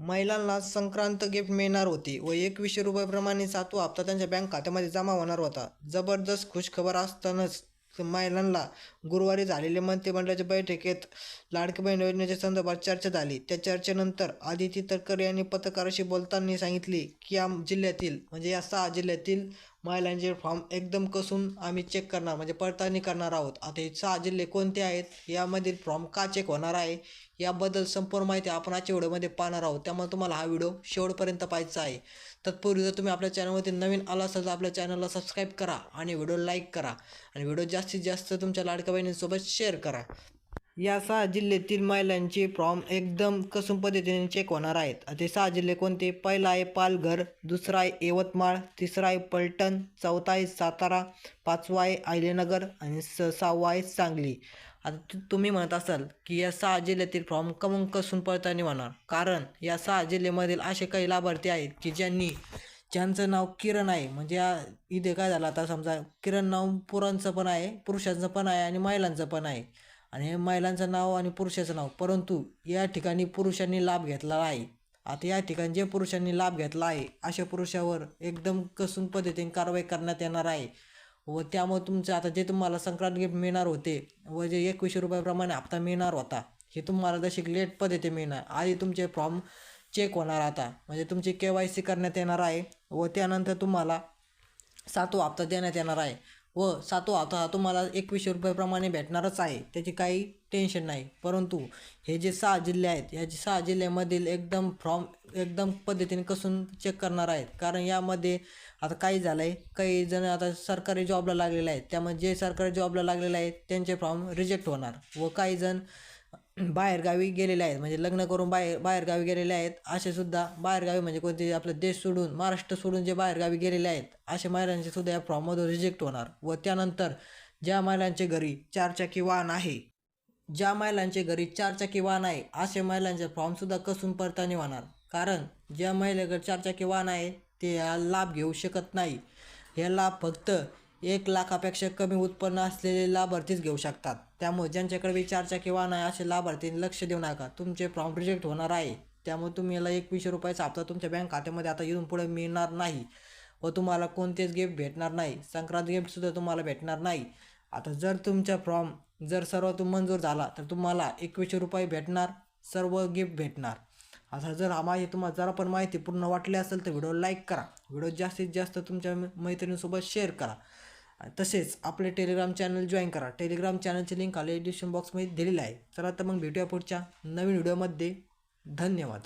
महिलांना संक्रांत गिफ्ट मिळणार होती व एकवीसशे रुपयाप्रमाणे सातवा हप्ता त्यांच्या बँक खात्यामध्ये जमा होणार होता. जबरदस्त खुशखबर असतानाच महिलांना गुरुवारी झालेल्या मंत्रिमंडळाच्या बैठकीत लाडकी बहीण योजनेच्या संदर्भात चर्चा झाली. त्या चर्चेनंतर आदिती तटकरे यांनी पत्रकाराशी बोलताना सांगितले की या जिल्ह्यातील म्हणजे या सहा जिल्ह्यातील महिलांचे फॉर्म एकदम कसून आम्ही चेक करणार म्हणजे पडताळणी करणार आहोत. आता हे सहा जिल्हे कोणते आहेत यामधील फॉर्म का चेक होणार आहे याबद्दल संपूर्ण माहिती आपण आजच्या व्हिडिओमध्ये पाहणार आहोत. त्यामुळे तुम्हाला हा व्हिडिओ शेवटपर्यंत पाहायचा आहे. तत्पूर्वी जर तुम्ही आपल्या चॅनलवरती नवीन आला असाल तर आपल्या चॅनलला सबस्क्राईब करा आणि व्हिडिओ लाईक करा. आणि व्हिडिओ जास्तीत जास्त तुमच्या लाडक्या बहिणींसोबत शेअर करा. या सहा जिल्ह्यातील महिलांचे फॉर्म एकदम कसून पद्धतीने चेक होणार आहेत. ते सहा जिल्हे कोणते? पहिला आहे पालघर दुसरा आहे यवतमाळ तिसरा आहे पलटण चौथा आहे सातारा पाचवा आहे आयलेनगर आणि स सहावा आहे सांगली. आता तुम्ही म्हणत असाल की या सहा जिल्ह्यातील फॉर्म कमून कसून पडताना होणार. कारण या सहा जिल्ह्यामधील असे काही लाभार्थी आहेत की ज्यांनी ज्यांचं नाव किरण आहे. म्हणजे या इथे काय झालं आता समजा किरण नाव पुरांचं पण आहे पुरुषांचं पण आहे आणि महिलांचं पण आहे. आणि हे महिलांचं नाव आणि पुरुषाचं नाव. परंतु या ठिकाणी पुरुषांनी लाभ घेतला आहे आता या ठिकाणी जे पुरुषांनी लाभ घेतला आहे अशा पुरुषावर एकदम कसून पद्धतीने कारवाई करण्यात येणार आहे. व त्यामुळे तुमचं आता जे तुम्हाला संक्रांत गिफ्ट मिळणार होते व जे एकवीसशे रुपयाप्रमाणे हप्ता मिळणार होता हे तुम्हाला जशी लेट पद्धती मिळणार. आधी तुमचे फॉर्म चेक होणार आता. म्हणजे तुमची के वाय सी करण्यात येणार आहे. व त्यानंतर तुम्हाला सातवा हप्ता देण्यात येणार आहे. व सातो आता हा तुम्हाला एकवीसशे रुपयाप्रमाणे भेटणारच आहे. त्याची काही टेन्शन नाही. परंतु हे जे सहा जिल्हे आहेत या जे सहा जिल्ह्यामधील एकदम फ्रॉम एकदम पद्धतीने कसून चेक करणार आहेत. कारण यामध्ये आता काही झालं आहे काही जण आता सरकारी जॉबला लागलेले आहेत. त्यामुळे जे सरकारी जॉबला लागलेले आहेत त्यांचे फॉर्म रिजेक्ट होणार व काही जण बाहेरगावी गेलेले आहेत. म्हणजे लग्न करून बाहेर बाहेरगावी गेलेले आहेत. असे सुद्धा बाहेरगावी म्हणजे कोणते आपला देश सोडून महाराष्ट्र सोडून जे बाहेरगावी गेलेले आहेत असे महिलांचे सुद्धा या फॉर्ममधून रिजेक्ट होणार. व त्यानंतर ज्या महिलांचे घरी चारचाकी वाहन आहे ज्या महिलांचे घरी चारचाकी वाहन आहे असे महिलांचे फॉर्मसुद्धा कसून पडताना होणार. कारण ज्या महिलेकडे चारचाकी वाहन आहे ते हा लाभ घेऊ शकत नाही. हे लाभ फक्त एक लाखापेक्षा कमी उत्पन्न असलेले लाभार्थीच घेऊ शकतात. त्यामुळे ज्यांच्याकडे विचारचा किंवा वाहन आहे असे लाभार्थी लक्ष देऊ नका. तुमचे फॉर्म रिजेक्ट होणार आहे. त्यामुळे तुम्ही याला एकवीसशे रुपयाचा हप्ता तुमच्या बँक खात्यामध्ये आता इथून पुढे मिळणार नाही. व तुम्हाला कोणतेच गिफ्ट भेटणार नाही. संक्रांत गिफ्टसुद्धा तुम्हाला भेटणार नाही. आता जर तुमचा फॉर्म जर सर्व तुम मंजूर झाला तर तुम्हाला एकवीसशे रुपये भेटणार. सर्व गिफ्ट भेटणार. आता जर हा माहिती तुम्हाला जरा पण माहिती पूर्ण वाटली असेल तर व्हिडिओ लाईक करा. व्हिडिओ जास्तीत जास्त तुमच्या मैत्रिणीसोबत शेअर करा. तसेच आपले टेलिग्राम चॅनल जॉईन करा. टेलिग्राम चॅनलची लिंक खाली डिस्क्रिप्शन बॉक्समध्ये दिलेली आहे. चला तर मग भेटूया पुढच्या नवीन व्हिडिओमध्ये धन्यवाद.